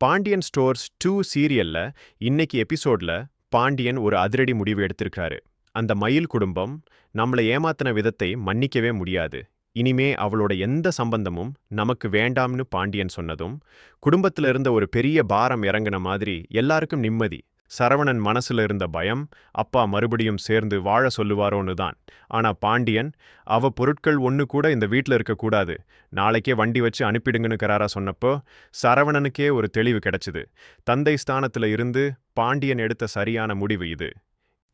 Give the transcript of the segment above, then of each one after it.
Pandian stores two சீரியல்ல இன்னைக்கு எபிசோட்ல பாண்டியன் ஒரு அதிரடி முடிவு எடுத்திருக்காரு அந்த மயில் குடும்பம் நம்மளை ஏமாத்தின விதத்தை மன்னிக்கவே முடியாது. இனிமே அவளோட எந்த சம்பந்தமும் நமக்கு வேண்டாம்னு பாண்டியன் சொன்னதும் குடும்பத்துல இருந்த ஒரு பெரிய பாரம் இறங்குன மாதிரி எல்லாருக்கும் நிம்மதி சரவணன் மனசுல இருந்த பயம் அப்பா மறுபடியும் சேர்ந்து வாழ சொல்லுவாரோன்னு தான் ஆனா பாண்டியன் அவ பொருட்கள் ஒன்று கூட இந்த வீட்டில் இருக்கக்கூடாது நாளைக்கே வண்டி வச்சு அனுப்பிடுங்கன்னுக்கிறாரா சொன்னப்போ சரவணனுக்கே ஒரு தெளிவு கிடைச்சுது. தந்தை ஸ்தானத்துல இருந்து பாண்டியன் எடுத்த சரியான முடிவு இது.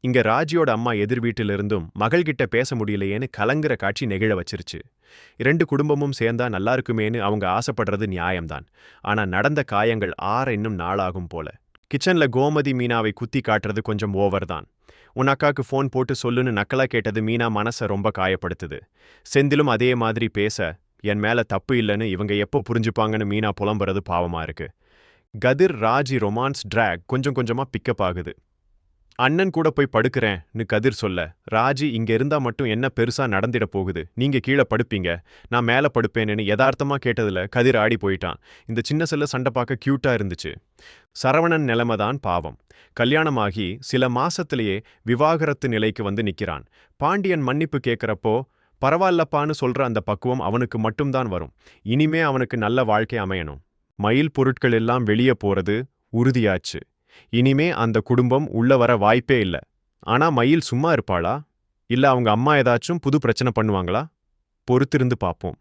இங்க ராஜியோட அம்மா எதிர் வீட்டிலிருந்தும் மகள்கிட்ட பேச முடியலையேன்னு கலங்குற காட்சி நெகிழ வச்சிருச்சு. இரண்டு குடும்பமும் சேர்ந்தா நல்லா இருக்குமேன்னு அவங்க ஆசைப்படுறது நியாயம்தான். ஆனா நடந்த காயங்கள் ஆற இன்னும் நாளாகும் போல. கிச்சன்ல கோமதி மீனாவை குத்தி காட்டுறது கொஞ்சம் ஓவர் தான் உன் அக்காக்கு ஃபோன் போட்டு சொல்லுன்னு நக்கலா கேட்டது மீனா மனசை ரொம்ப காயப்படுத்துது. செந்திலும் அதே மாதிரி பேச என் மேல தப்பு இல்லைன்னு இவங்க எப்போ புரிஞ்சுப்பாங்கன்னு மீனா புலம்புறது பாவமா இருக்கு. கதிர் ராஜி ரொமான்ஸ் டிராக் கொஞ்சம் கொஞ்சமா பிக்கப் ஆகுது. அண்ணன் கூட போய் படுக்கிறேன்னு கதிர் சொல்ல ராஜி இங்க இருந்தா மட்டும் என்ன பெருசா நடந்திட போகுது? நீங்க கீழே படுப்பீங்க. நான் மேல படுப்பேன்னு யதார்த்தமா கேட்டதுல கதிர் ஆடி போயிட்டான். இந்த சின்ன செல்ல சண்டை பார்க்க கியூட்டா இருந்துச்சு. சரவணன் நிலைமைதான் பாவம். கல்யாணமாகி சில மாசத்திலேயே விவாகரத்து நிலைக்கு வந்து நிக்கிறான். பாண்டியன் மன்னிப்பு கேட்கிறப்போ பரவாயில்லப்பான்னு சொல்ற அந்த பக்குவம் அவனுக்கு மட்டும்தான் வரும். இனிமே அவனுக்கு நல்ல வாழ்க்கை அமையணும். மயில் பொருட்கள் எல்லாம் வெளியே போறது உறுதியாச்சு. இனிமே அந்த குடும்பம் உள்ள வர வாய்ப்பே இல்ல. ஆனா மயில் சும்மா இருப்பாளா? இல்ல அவங்க அம்மா ஏதாச்சும் புது பிரச்சனை பண்ணுவாங்களா? பொறுத்திருந்து பார்ப்போம்